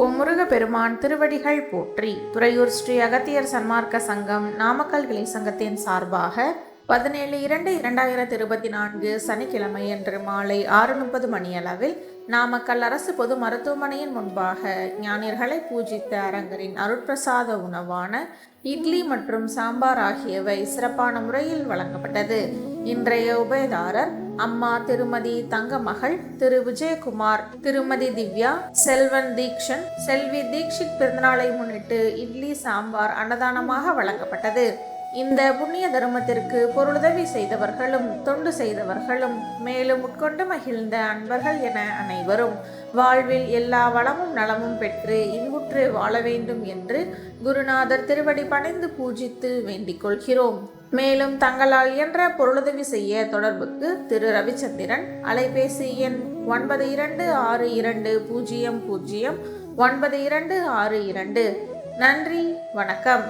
ஓ முருகப்பெருமான் திருவடிகள் போற்றி. துறையூர் ஸ்ரீ அகத்தியர் சன்மார்க்க சங்கம் நாமக்கல் கிளை சங்கத்தின் சார்பாக பதினேழு இரண்டு இரண்டாயிரத்தி இருபத்தி நான்கு சனிக்கிழமை அன்று மாலை ஆறு முப்பது மணியளவில் நாமக்கல் அரசு பொது மருத்துவமனையின் முன்பாக ஞானியர்களை பூஜித்த அரங்கரின் அருட்பிரசாத உணவான இட்லி மற்றும் சாம்பார் ஆகியவை சிறப்பான முறையில் வழங்கப்பட்டது. இன்றைய உபயதாரர் அம்மா திருமதி தங்கமகள் திரு விஜயகுமார் திருமதி திவ்யா செல்வன் தீக்ஷன் செல்வி தீக்ஷித் பிறந்தநாளை முன்னிட்டு இட்லி சாம்பார் அன்னதானமாக வழங்கப்பட்டது. இந்த புண்ணிய தர்மத்திற்கு பொருளுதவி செய்தவர்களும் தொண்டு செய்தவர்களும் மேலும் உட்கொண்டு மகிழ்ந்த அன்பர்கள் என அனைவரும் வாழ்வில் எல்லா வளமும் நலமும் பெற்று இன்புற்று வாழ வேண்டும் என்று குருநாதர் திருவடி பணிந்து பூஜித்து வேண்டிக் கொள்கிறோம். மேலும் தங்களால் இயன்ற பொருளுதவி செய்ய தொடர்புக்கு திரு. ரவிச்சந்திரன் அலைபேசி எண் ஒன்பது இரண்டு ஆறு இரண்டு பூஜ்ஜியம் பூஜ்ஜியம் ஒன்பது இரண்டு ஆறு இரண்டு. நன்றி வணக்கம்.